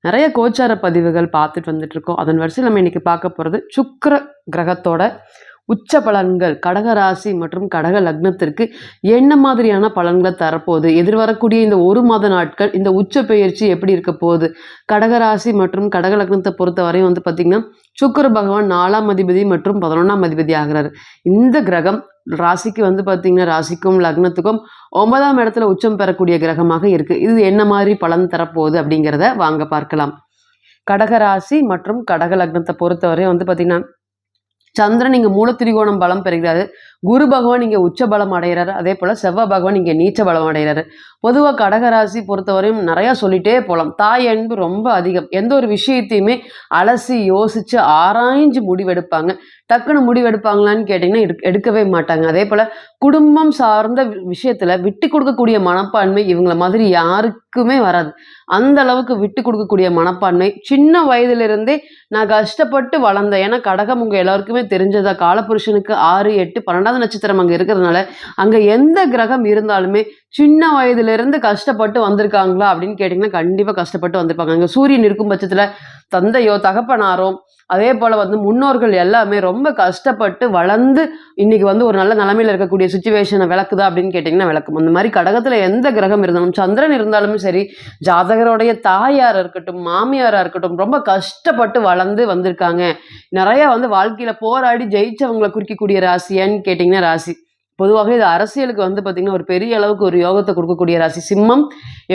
நிறைய கோச்சார பதிவுகள் பார்த்துட்டு வந்துட்டுருக்கோம். அதன் வரிசையில் நம்ம இன்றைக்கி பார்க்க போகிறது சுக்கிர கிரகத்தோட உச்ச பலன்கள் கடக ராசி மற்றும் கடக லக்னத்திற்கு என்ன மாதிரியான பலன்களை தரப்போகுது? எதிர்வரக்கூடிய இந்த ஒரு மாத நாட்கள் இந்த உச்ச பெயர்ச்சி எப்படி இருக்க போகுது? கடக ராசி மற்றும் கடக லக்னத்தை பொறுத்த வரையும் வந்து பார்த்திங்கன்னா சுக்கிர பகவான் நாலாம் அதிபதி மற்றும் பதினொன்றாம் அதிபதி ஆகிறார். இந்த கிரகம் ராசிக்கு வந்து பார்த்திங்கன்னா ராசிக்கும் லக்னத்துக்கும் ஒன்பதாம் இடத்துல உச்சம் பெறக்கூடிய கிரகமாக இருக்குது இது என்ன மாதிரி பலன் தரப்போகுது அப்படிங்கிறத வாங்க பார்க்கலாம். கடக ராசி மற்றும் கடக லக்னத்தை பொறுத்தவரை வந்து பார்த்திங்கன்னா சந்திரன் இங்கே மூலத்திரிகோணம் பலம் பெறுகிறாரு. குரு பகவான் இங்கே உச்ச பலம் அடைகிறாரு அதே போல் செவ்வாய் பகவான் இங்கே நீச்ச பலம் அடைகிறாரு பொதுவாக கடகராசி பொறுத்தவரையும் நிறையா சொல்லிட்டே போகலாம் தாய் அன்பு ரொம்ப அதிகம். எந்த ஒரு விஷயத்தையுமே அலசி யோசித்து ஆராய்ஞ்சு முடிவெடுப்பாங்க. டக்குன்னு முடிவெடுப்பாங்களான்னு கேட்டிங்கன்னா எடு எடுக்கவே மாட்டாங்க. அதே போல் குடும்பம் சார்ந்த விஷயத்தில் விட்டு கொடுக்கக்கூடிய மனப்பான்மை இவங்கள மாதிரி யாருக்குமே வராது. அந்த அளவுக்கு விட்டு கொடுக்கக்கூடிய மனப்பான்மை. சின்ன வயதிலிருந்தே நான் கஷ்டப்பட்டு வளர்ந்தேன். ஏன்னா கடகம் உங்கள் எல்லாருக்குமே தெரிஞ்சதா? காலபுருஷனுக்கு ஆறு எட்டு பன்னெண்டாவது நட்சத்திரம் அங்கே இருக்கிறதுனால அங்கே எந்த கிரகம் இருந்தாலுமே சின்ன வயதிலிருந்து கஷ்டப்பட்டு வந்திருக்காங்களா அப்படின்னு கேட்டிங்கன்னா கண்டிப்பாக கஷ்டப்பட்டு வந்திருப்பாங்க. அங்கே சூரியன் இருக்கும் பட்சத்தில் தந்தையோ தகப்பனாரோ அதே போல் வந்து முன்னோர்கள் எல்லாமே ரொம்ப கஷ்டப்பட்டு வளர்ந்து இன்னைக்கு வந்து ஒரு நல்ல நிலமையில இருக்கக்கூடிய சுச்சுவேஷனை விளக்குதா அப்படின்னு கேட்டிங்கன்னா விளக்கும். அந்த மாதிரி கடகத்தில் எந்த கிரகம் இருந்தாலும் சந்திரன் இருந்தாலும் சரி ஜாதகருடைய தாயார் இருக்கட்டும் மாமியாராக இருக்கட்டும் ரொம்ப கஷ்டப்பட்டு வளர்ந்து வந்திருக்காங்க. நிறையா வந்து வாழ்க்கையில் போராடி ஜெயிச்சவங்களை குறிக்கக்கூடிய ராசியான்னு கேட்டிங்கன்னா ராசி. பொதுவாகவே இது அரசியலுக்கு வந்து பார்த்திங்கன்னா ஒரு பெரிய அளவுக்கு ஒரு யோகத்தை கொடுக்கக்கூடிய ராசி சிம்மம்.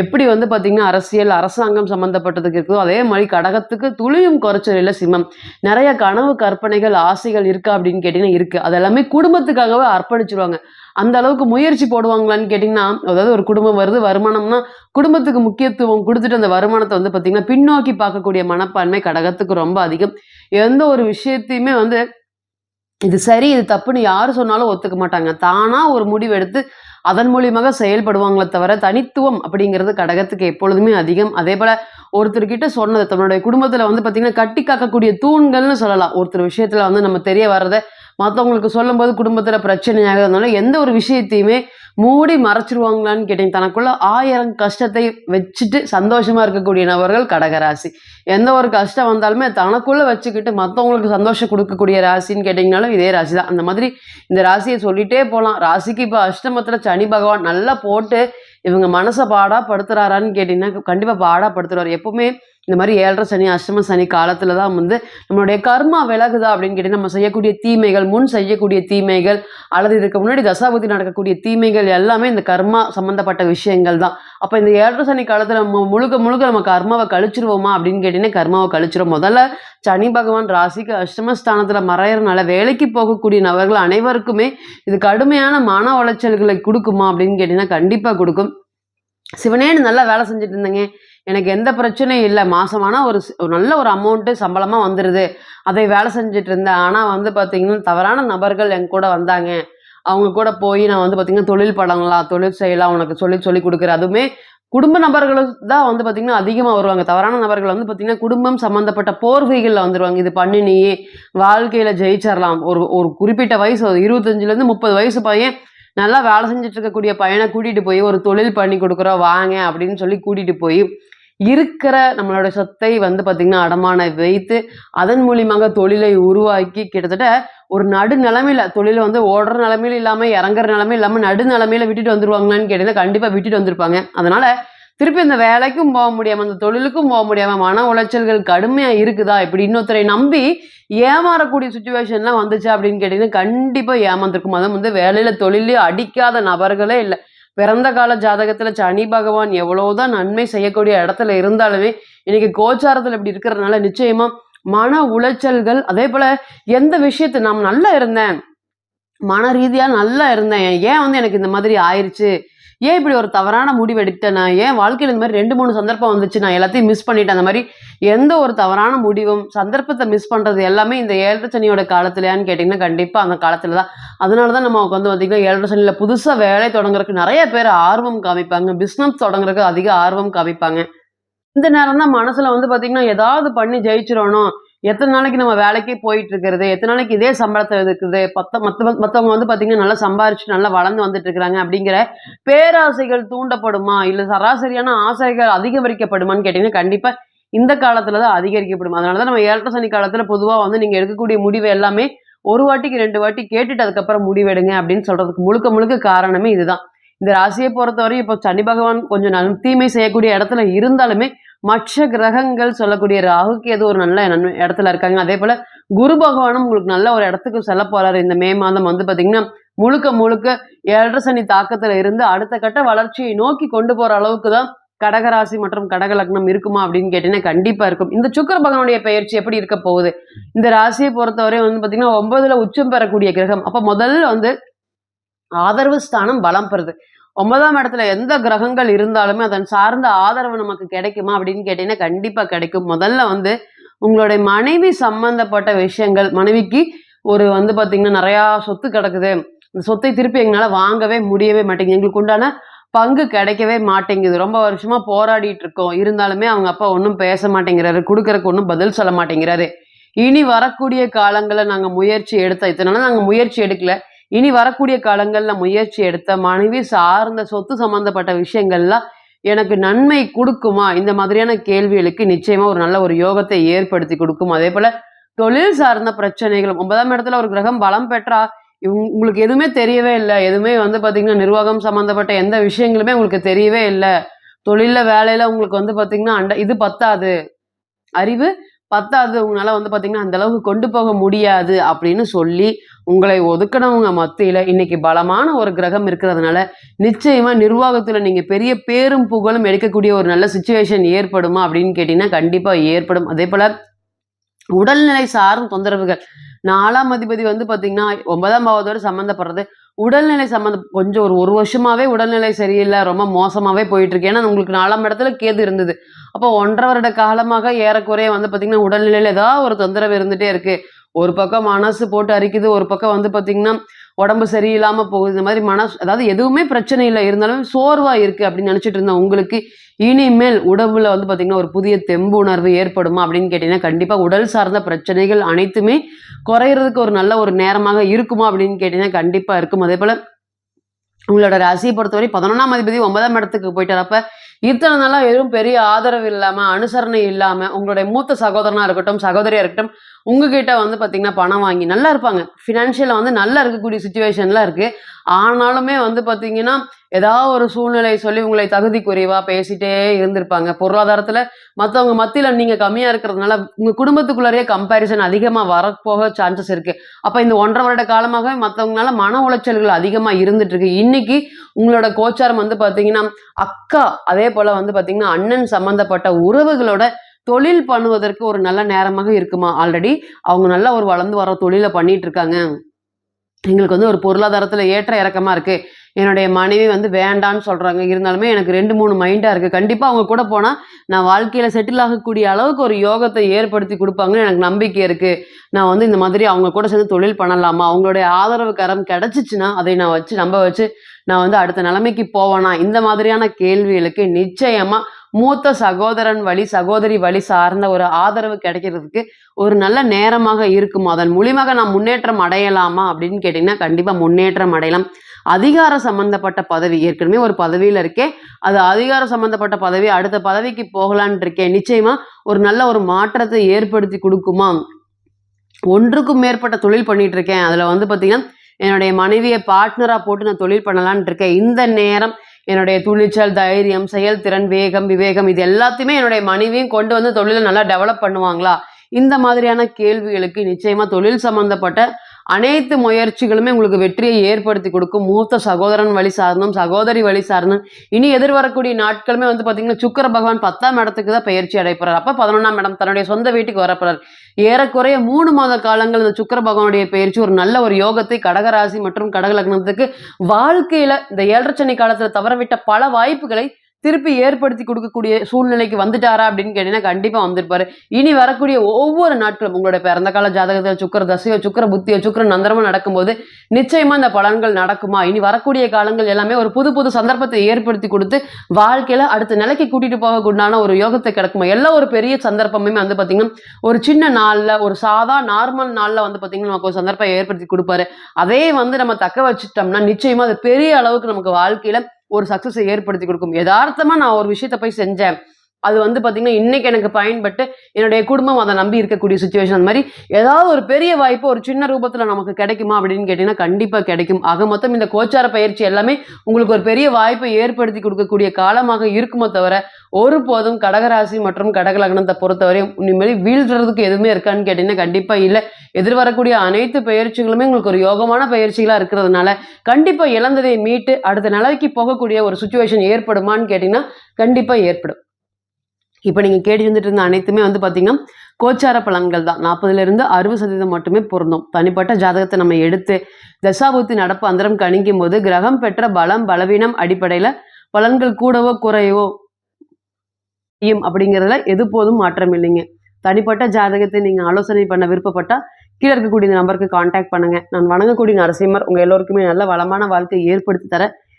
எப்படி வந்து பார்த்திங்கன்னா அரசியல் அரசாங்கம் சம்மந்தப்பட்டதுக்கு இருக்கோ அதே மாதிரி கடகத்துக்கு துளியும் குறைச்சல் இல்லை சிம்மம். நிறைய கனவு கற்பனைகள் ஆசைகள் இருக்கா அப்படின்னு கேட்டிங்கன்னா இருக்குது அதெல்லாமே குடும்பத்துக்காகவே அர்ப்பணிச்சிருவாங்க. அந்த அளவுக்கு முயற்சி போடுவாங்களான்னு கேட்டிங்கன்னா அதாவது ஒரு குடும்பம் வருது வருமானம்னா குடும்பத்துக்கு முக்கியத்துவம் கொடுத்துட்டு அந்த வருமானத்தை வந்து பார்த்திங்கன்னா பின்னோக்கி பார்க்கக்கூடிய மனப்பான்மை கடகத்துக்கு ரொம்ப அதிகம். எந்த ஒரு விஷயத்தையுமே வந்து இது சரி இது தப்புன்னு யார் சொன்னாலும் ஒத்துக்க மாட்டாங்க. தானாக ஒரு முடிவு எடுத்து அதன் மூலியமாக செயல்படுவாங்களே தவிர தனித்துவம் அப்படிங்கிறது கடகத்துக்கு எப்பொழுதுமே அதிகம். அதே போல் ஒருத்தர்கிட்ட சொன்னது தன்னுடைய குடும்பத்தில் வந்து பார்த்திங்கன்னா கட்டி காக்கக்கூடிய தூண்கள்னு சொல்லலாம். ஒருத்தர் விஷயத்தில் வந்து நம்ம தெரிய வர்றதை மற்றவங்களுக்கு சொல்லும்போது குடும்பத்தில் பிரச்சனையாக இருந்தாலும் எந்த ஒரு விஷயத்தையுமே மூடி மறைச்சிருவாங்களான்னு கேட்டீங்க தனக்குள்ள ஆயிரம் கஷ்டத்தை வச்சுட்டு சந்தோஷமா இருக்கக்கூடிய நபர்கள் கடகராசி. எந்த ஒரு கஷ்டம் வந்தாலுமே தனக்குள்ள வச்சுக்கிட்டு மற்றவங்களுக்கு சந்தோஷம் கொடுக்கக்கூடிய ராசின்னு கேட்டிங்கனாலும் இதே ராசி தான் அந்த மாதிரி இந்த ராசியை சொல்லிட்டே போகலாம் ராசிக்கு இப்போ அஷ்டமத்தில் சனி பகவான் நல்லா போட்டு இவங்க மனசை பாடா படுத்துறாரான்னு கேட்டிங்கன்னா கண்டிப்பாக பாடா படுத்துறாரு எப்பவுமே இந்த மாதிரி ஏழரை சனி அஷ்டம சனி காலத்தில் தான் வந்து நம்மளுடைய கர்மா விலகுதா அப்படின்னு கேட்டு நம்ம செய்யக்கூடிய தீமைகள் முன் செய்யக்கூடிய தீமைகள் அல்லது இதுக்கு முன்னாடி தசாபதி நடக்கக்கூடிய தீமைகள் எல்லாமே இந்த கர்மா சம்மந்தப்பட்ட விஷயங்கள் தான். அப்போ இந்த ஏழரை சனி காலத்தில் நம்ம முழுக்க முழுக்க நம்ம கர்மாவை கழிச்சிருவோமா அப்படின்னு கேட்டிங்கன்னா கர்மாவை கழிச்சிரும். முதல்ல சனி பகவான் ராசிக்கு அஷ்டமஸ்தானத்தில் மறையறனால வேலைக்கு போகக்கூடிய நபர்கள் அனைவருக்குமே இது கடுமையான மன உளைச்சல்களை கொடுக்குமா அப்படின்னு கேட்டிங்கன்னா கண்டிப்பாக கொடுக்கும். சிவனேன்னு நல்லா வேலை செஞ்சுட்டு இருந்தேங்க எனக்கு எந்த பிரச்சனையும் இல்லை. மாதமான ஒரு ஒரு நல்ல ஒரு அமௌண்ட்டு சம்பளமாக வந்துடுது அதை வேலை செஞ்சுட்டு இருந்தேன் ஆனால் வந்து பார்த்திங்கன்னா தவறான நபர்கள் என் கூட வந்தாங்க. அவங்க கூட போய் நான் வந்து பார்த்திங்கன்னா தொழில் படங்களாம் தொழில் செய்யலாம் உனக்கு சொல்லி சொல்லி கொடுக்குறேன். அதுவுமே குடும்ப நபர்களும் தான் வந்து பார்த்திங்கன்னா அதிகமாக வருவாங்க. தவறான நபர்கள் வந்து பார்த்திங்கன்னா குடும்பம் சம்மந்தப்பட்ட போர்வைகளில் வந்துடுவாங்க இது பண்ணி நீ வாழ்க்கையில் ஜெயிச்சிடலாம் ஒரு ஒரு குறிப்பிட்ட வயசு இருபத்தஞ்சிலேருந்து முப்பது வயசு பையன் நல்லா வேலை செஞ்சுட்டு இருக்கக்கூடிய பையனை கூட்டிகிட்டு போய் ஒரு தொழில் பண்ணி கொடுக்குறோம் வாங்க அப்படின்னு சொல்லி கூட்டிகிட்டு போய் இருக்கிற நம்மளோட சொத்தை வந்து பார்த்திங்கன்னா அடமான வைத்து அதன் மூலியமாக தொழிலை உருவாக்கி கிட்டத்தட்ட ஒரு நடு நிலமையில தொழிலை வந்து ஓடுற நிலமையில இல்லாமல் இறங்குற நிலமையில இல்லாமல் நடு நிலமையில விட்டுட்டு வந்துருவாங்களான்னு கேட்டீங்கன்னா கண்டிப்பாக விட்டுட்டு வந்திருப்பாங்க. அதனால திருப்பி இந்த வேலைக்கும் போக முடியாமல் அந்த தொழிலுக்கும் போக முடியாமல் மன உளைச்சல்கள் கடுமையாக இருக்குதா இப்படி இன்னொருத்தரை நம்பி ஏமாறக்கூடிய சுச்சுவேஷன்லாம் வந்துச்சு அப்படின்னு கேட்டிங்கன்னா கண்டிப்பாக ஏமாந்துருக்கும். அதுவும் வந்து வேலையில் தொழிலே அடிக்காத நபர்களே இல்லை. பிறந்த கால ஜாதகத்தில் சனி பகவான் எவ்வளவுதான் நன்மை செய்யக்கூடிய இடத்துல இருந்தாலுமே இன்னைக்கு கோச்சாரத்தில் இப்படி இருக்கிறதுனால நிச்சயமா மன உளைச்சல்கள் அதே போல எந்த விஷயத்தை நான் நல்லா இருந்தேன். மன ரீதியாக நல்லா இருந்தேன். ஏன் வந்து எனக்கு இந்த மாதிரி ஆயிடுச்சு ஏன் இப்படி ஒரு தவறான முடிவு எடுத்தேன்? நான் ஏன் வாழ்க்கையில் இந்த மாதிரி ரெண்டு மூணு சந்தர்ப்பம் வந்துச்சு? நான் எல்லாத்தையும் மிஸ் பண்ணிட்டேன். அந்த மாதிரி எந்த ஒரு தவறான முடிவும் சந்தர்ப்பத்தை மிஸ் பண்ணுறது எல்லாமே இந்த ஏழரை சனியோட காலத்துலையான்னு கேட்டிங்கன்னா கண்டிப்பாக அந்த காலத்தில் தான். அதனால தான் நமக்கு வந்து பார்த்திங்கன்னா ஏழரை சனியில் புதுசாக வேலை தொடங்குறதுக்கு நிறைய பேர் ஆர்வம் காமிப்பாங்க. பிஸ்னஸ் தொடங்குறதுக்கு அதிக ஆர்வம் காமிப்பாங்க. இந்த நேரம் தான் மனசில் வந்து பார்த்திங்கன்னா ஏதாவது பண்ணி ஜெயிச்சிடணும். எத்தனை நாளைக்கு நம்ம வேலைக்கே போயிட்டு இருக்கிறது எத்தனை நாளைக்கு இதே சம்பளத்தை இருக்குது பத்த மற்ற மற்றவங்க வந்து பார்த்தீங்கன்னா நல்லா சம்பாரிச்சு நல்லா வளர்ந்து வந்துட்டு இருக்கிறாங்க அப்படிங்கிற பேராசைகள் தூண்டப்படுமா? இல்லை சராசரியான ஆசைகள் அதிகரிக்கப்படுமான்னு கேட்டிங்கன்னா கண்டிப்பாக இந்த காலத்தில் தான் அதிகரிக்கப்படும். அதனால தான் நம்ம ஏழரை சனி காலத்தில் பொதுவாக வந்து நீங்கள் எடுக்கக்கூடிய முடிவு எல்லாமே ஒரு வாட்டிக்கு ரெண்டு வாட்டி கேட்டுட்டு அதுக்கப்புறம் முடிவெடுங்க அப்படின்னு சொல்கிறதுக்கு முழுக்க முழுக்க காரணமே இதுதான். இந்த ராசியை பொறுத்தவரை இப்போ சனி பகவான் கொஞ்சம் நன் தீமை செய்யக்கூடிய இடத்துல இருந்தாலுமே மற்ற கிரகங்கள் சொல்லக்கூடிய ராகுக்கு ஏதோ ஒரு நல்ல இடத்துல இருக்காங்க. அதே போல குரு பகவானும் உங்களுக்கு நல்ல ஒரு இடத்துக்கு செல்ல போறாரு. இந்த மே மாதம் வந்து பாத்தீங்கன்னா முழுக்க முழுக்க ஏழரை சனி தாக்கத்துல இருந்து அடுத்த கட்ட வளர்ச்சியை நோக்கி கொண்டு போற அளவுக்கு தான் கடகராசி மற்றும் கடக லக்னம் இருக்குமா அப்படின்னு கேட்டீங்கன்னா கண்டிப்பா இருக்கும். இந்த சுக்கர பகவானுடைய பயிற்சி எப்படி இருக்க போகுது? இந்த ராசியை பொறுத்தவரை வந்து பாத்தீங்கன்னா ஒன்பதுல உச்சம் பெறக்கூடிய கிரகம். அப்ப முதல்ல வந்து ஆதரவு ஸ்தானம் பலம் பெறுது. ஒன்பதாம் இடத்துல எந்த கிரகங்கள் இருந்தாலுமே அதன் சார்ந்த ஆதரவு நமக்கு கிடைக்குமா அப்படின்னு கேட்டீங்கன்னா கண்டிப்பா கிடைக்கும். முதல்ல வந்து உங்களுடைய மனைவி சம்பந்தப்பட்ட விஷயங்கள் மனைவிக்கு ஒரு வந்து பாத்தீங்கன்னா நிறையா சொத்து கிடக்குது. இந்த சொத்தை திருப்பி எங்களால் வாங்கவே முடியவே மாட்டேங்குது. எங்களுக்கு உண்டான பங்கு கிடைக்கவே மாட்டேங்குது. ரொம்ப வருஷமா போராடிட்டு இருக்கோம். இருந்தாலுமே அவங்க அப்பா ஒன்றும் பேச மாட்டேங்கிறாரு. கொடுக்கறக்கு ஒன்றும் பதில் சொல்ல மாட்டேங்கிறாரு. இனி வரக்கூடிய காலங்களில் நாங்கள் முயற்சி எடுத்த இத்தனால நாங்கள் முயற்சி எடுக்கல. இனி வரக்கூடிய காலங்களில் முயற்சி எடுத்த மனைவி சார்ந்த சொத்து சம்பந்தப்பட்ட விஷயங்கள்லாம் எனக்கு நன்மை கொடுக்குமா? இந்த மாதிரியான கேள்விகளுக்கு நிச்சயமா ஒரு நல்ல ஒரு யோகத்தை ஏற்படுத்தி கொடுக்கும். அதே போல தொழில் சார்ந்த பிரச்சனைகளும் ஒன்பதாம் இடத்துல ஒரு கிரகம் பலம் பெற்றா உங்களுக்கு எதுவுமே தெரியவே இல்லை. எதுவுமே வந்து பார்த்திங்கன்னா நிர்வாகம் சம்மந்தப்பட்ட எந்த விஷயங்களுமே உங்களுக்கு தெரியவே இல்லை. தொழிலில் வேலையில் உங்களுக்கு வந்து பார்த்திங்கன்னா அண்ட இது பத்தாது. அறிவு பத்தாவது உங்களால் வந்து பார்த்திங்கன்னா அந்த அளவுக்கு கொண்டு போக முடியாது அப்படின்னு சொல்லி உங்களை ஒதுக்கினவங்க மத்தியில் இன்னைக்கு பலமான ஒரு கிரகம் இருக்கிறதுனால நிச்சயமாக நிர்வாகத்தில் நீங்கள் பெரிய பேரும் புகழும் எடுக்கக்கூடிய ஒரு நல்ல சுச்சுவேஷன் ஏற்படுமா அப்படின்னு கேட்டிங்கன்னா கண்டிப்பாக ஏற்படும். அதே போல் உடல்நிலை சார்ந்த தொந்தரவுகள். நாலாம் அதிபதி வந்து பார்த்திங்கன்னா ஒன்பதாம் பாவத்தோடு சம்மந்தப்படுறது உடல்நிலை சம்மந்த கொஞ்சம் ஒரு ஒரு வருஷமாவே உடல்நிலை சரியில்லை ரொம்ப மோசமாவே போயிட்டு இருக்கு ஏன்னா உங்களுக்கு நாலாம் இடத்துல கேது இருந்தது. அப்போ ஒன்றரை வருட காலமாக ஏறக்குறைய வந்து பாத்தீங்கன்னா உடல்நிலையில ஏதாவது ஒரு தொந்தரவு இருந்துட்டே இருக்கு. ஒரு பக்கம் மனசு போட்டு அரிக்குது ஒரு பக்கம் வந்து பார்த்தீங்கன்னா உடம்பு சரியில்லாமல் போகுது. இந்த மாதிரி மனசு அதாவது எதுவுமே பிரச்சனை இல்லை இருந்தாலும் சோர்வாக இருக்குது அப்படின்னு நினச்சிட்டு இருந்தேன் உங்களுக்கு இனிமேல் உடம்புல வந்து பார்த்திங்கன்னா ஒரு புதிய தெம்பு உணர்வு ஏற்படுமா அப்படின்னு கேட்டிங்கன்னா கண்டிப்பாக உடல் சார்ந்த பிரச்சனைகள் அனைத்துமே குறையிறதுக்கு ஒரு நல்ல ஒரு நேரமாக இருக்குமா அப்படின்னு கேட்டிங்கன்னா கண்டிப்பாக இருக்கும். அதே போல் உங்களோட ராசியை பொறுத்தவரை பதினொன்றாம் அதிபதி ஒன்பதாம் இடத்துக்கு போயிட்டாரப்ப இத்தனை நாளாக எதுவும் பெரிய ஆதரவு இல்லாமல் அனுசரணை இல்லாமல் உங்களுடைய மூத்த சகோதரனாக இருக்கட்டும் சகோதரியாக இருக்கட்டும் உங்ககிட்ட வந்து பார்த்தீங்கன்னா பணம் வாங்கி நல்லா இருப்பாங்க. ஃபினான்ஷியலாக வந்து நல்லா இருக்கக்கூடிய சுச்சுவேஷன்லாம் இருக்குது ஆனாலுமே வந்து பார்த்தீங்கன்னா ஏதாவது ஒரு சூழ்நிலை சொல்லி உங்களை தகுதி குறைவாக பேசிட்டே இருந்திருப்பாங்க. பொருளாதாரத்தில் மற்றவங்க மத்தியில் நீங்கள் கம்மியாக இருக்கிறதுனால உங்கள் குடும்பத்துக்குள்ளேயே கம்பேரிசன் அதிகமாக வரப்போக சான்சஸ் இருக்குது அப்போ இந்த ஒன்றரை வருட காலமாகவே மற்றவங்களால மன உளைச்சல்கள் அதிகமாக இருந்துகிட்ருக்கு இன்றைக்கி உங்களோட கோச்சாரம் வந்து பார்த்தீங்கன்னா அக்கா அதே போல் வந்து பார்த்தீங்கன்னா அண்ணன் சம்மந்தப்பட்ட உறவுகளோட தொழில் பண்ணுவதற்கு ஒரு நல்ல நேரமாக இருக்குமா? ஆல்ரெடி அவங்க நல்லா ஒரு வளர்ந்து வர தொழிலை பண்ணிட்டு இருக்காங்க எங்களுக்கு வந்து ஒரு பொருளாதாரத்தில் ஏற்ற இறக்கமாக இருக்குது என்னுடைய மனைவி வந்து வேண்டான்னு சொல்கிறாங்க இருந்தாலுமே எனக்கு ரெண்டு மூணு மைண்டாக இருக்குது கண்டிப்பாக அவங்க கூட போனால் நான் வாழ்க்கையில் செட்டில் ஆகக்கூடிய அளவுக்கு ஒரு யோகத்தை ஏற்படுத்தி கொடுப்பாங்கன்னு எனக்கு நம்பிக்கை இருக்குது நான் வந்து இந்த மாதிரி அவங்க கூட சேர்ந்து தொழில் பண்ணலாமா? அவங்களுடைய ஆதரவு கரம் கிடச்சிச்சின்னா அதை நான் வச்சு நம்ப வச்சு நான் வந்து அடுத்த நிலைமைக்கு போவேனா? இந்த மாதிரியான கேள்விகளுக்கு நிச்சயமாக மூத்த சகோதரன் வழி சகோதரி வழி சார்ந்த ஒரு ஆதரவு கிடைக்கிறதுக்கு ஒரு நல்ல நேரமாக இருக்கும்? அதன் மூலியமாக நான் முன்னேற்றம் அடையலாமா அப்படின்னு கேட்டிங்கன்னா கண்டிப்பாக முன்னேற்றம் அடையலாம். அதிகார சம்பந்தப்பட்ட பதவி ஏற்கனவே ஒரு பதவியில் இருக்கேன். அது அதிகார சம்பந்தப்பட்ட பதவி அடுத்த பதவிக்கு போகலான் இருக்கேன். நிச்சயமாக ஒரு நல்ல ஒரு மாற்றத்தை ஏற்படுத்தி கொடுக்குமா? ஒன்றுக்கும் மேற்பட்ட தொழில் பண்ணிட்டு இருக்கேன். அதில் வந்து பார்த்திங்கன்னா என்னுடைய மனைவியை பார்ட்னராக போட்டு நான் தொழில் பண்ணலான் இருக்கேன். இந்த நேரம் என்னுடைய துணிச்சல் தைரியம் செயல்திறன் வேகம் விவேகம் இது எல்லாத்தையுமே என்னுடைய மனைவியும் கொண்டு வந்து தொழிலை நல்லா டெவலப் பண்ணுவாங்களா? இந்த மாதிரியான கேள்விகளுக்கு நிச்சயமா தொழில் சம்பந்தப்பட்ட அனைத்து முயற்சிகளுமே உங்களுக்கு வெற்றியை ஏற்படுத்தி கொடுக்கும். மூத்த சகோதரன் வழி சார்ந்தும் சகோதரி வழி சார்ந்தும். இனி எதிர்வரக்கூடிய நாட்களுமே வந்து பார்த்தீங்கன்னா சுக்கர பகவான் பத்தாம் இடத்துக்கு தான் பயிற்சி அடைப்பறார் அப்போ பதினொன்றாம் இடம் தன்னுடைய சொந்த வீட்டுக்கு வரப்படுறார் ஏறக்குறைய மூணு மாத காலங்கள் இந்த சுக்கர பகவானுடைய பயிற்சி ஒரு நல்ல ஒரு யோகத்தை கடகராசி மற்றும் கடக லக்னத்துக்கு இந்த ஏழரை சனி காலத்தில் தவறவிட்ட பல வாய்ப்புகளை திருப்பி ஏற்படுத்தி கொடுக்கக்கூடிய சூழ்நிலைக்கு வந்துட்டாரா அப்படின்னு கேட்டீங்கன்னா கண்டிப்பாக வந்திருப்பாரு. இனி வரக்கூடிய ஒவ்வொரு நாட்களும் உங்களோட பிறந்த கால ஜாதகத்தில் சுக்கர தசையோ சுக்கர புத்தியோ சுக்கர நந்தரமோ நடக்கும்போது நிச்சயமா இந்த பலன்கள் நடக்குமா? இனி வரக்கூடிய காலங்கள் எல்லாமே ஒரு புது புது சந்தர்ப்பத்தை ஏற்படுத்தி கொடுத்து வாழ்க்கையில அடுத்த நிலைக்கு கூட்டிட்டு போகக்கூடான ஒரு யோகத்தை கிடக்குமா? எல்லா ஒரு பெரிய சந்தர்ப்பமே வந்து பார்த்தீங்கன்னா ஒரு சின்ன நாளில் ஒரு சாதா நார்மல் நாளில் வந்து பார்த்தீங்கன்னா நமக்கு ஒரு சந்தர்ப்பம் ஏற்படுத்தி கொடுப்பாரு. அதே வந்து நம்ம தக்க வச்சுட்டோம்னா நிச்சயமா அது பெரிய அளவுக்கு நமக்கு வாழ்க்கையில ஒரு சக்சஸை ஏற்படுத்தி கொடுக்கும். யதார்த்தமாக நான் ஒரு விஷயத்தை போய் செஞ்சேன். அது வந்து பார்த்தீங்கன்னா இன்னைக்கு எனக்கு பயன்பட்டு என்னுடைய குடும்பம் அதை நம்பி இருக்கக்கூடிய சுச்சுவேஷன் அந்த மாதிரி ஏதாவது ஒரு பெரிய வாய்ப்பு ஒரு சின்ன ரூபத்தில் நமக்கு கிடைக்குமா அப்படின்னு கேட்டிங்கன்னா கண்டிப்பாக கிடைக்கும். ஆக மொத்தம் இந்த கோச்சார பயிற்சி எல்லாமே உங்களுக்கு ஒரு பெரிய வாய்ப்பை ஏற்படுத்தி கொடுக்கக்கூடிய காலமாக இருக்குமோ தவிர ஒருபோதும் கடகராசி மற்றும் கடக லக்னத்தை பொறுத்தவரையும் இனிமேல் வீழ்றதுக்கு எதுவுமே இருக்கான்னு கேட்டிங்கன்னா கண்டிப்பாக இல்லை. எதிர்வரக்கூடிய அனைத்து பயிற்சிகளுமே உங்களுக்கு ஒரு யோகமான பயிற்சிகளாக இருக்கிறதுனால கண்டிப்பாக இழந்ததை மீட்டு அடுத்த நிலைக்கு போகக்கூடிய ஒரு சுச்சுவேஷன் ஏற்படுமான்னு கேட்டிங்கன்னா கண்டிப்பாக ஏற்படும். இப்போ நீங்கள் கேட்டு வந்துட்டு இருந்த அனைத்துமே வந்து பார்த்தீங்கன்னா கோச்சார பலன்கள் தான். நாற்பதுலேருந்து அறுபது சதவீதம் மட்டுமே பொருந்தும். தனிப்பட்ட ஜாதகத்தை நம்ம எடுத்து தசாபுத்தி நடப்பு அந்தரம் கணிக்கும் போது கிரகம் பெற்ற பலம் பலவீனம் அடிப்படையில் பலன்கள் கூடவோ குறையவோ செய்யும் அப்படிங்கிறதுல எது போதும் மாற்றம் இல்லைங்க. தனிப்பட்ட ஜாதகத்தை நீங்கள் ஆலோசனை பண்ண விருப்பப்பட்டால் கீழே இருக்கக்கூடிய இந்த நம்பருக்கு காண்டாக்ட் பண்ணுங்கள் நான் வணங்கக்கூடிய நரசிம்மர் உங்கள் எல்லோருக்குமே நல்ல வளமான வாழ்க்கையை ஏற்படுத்தி தர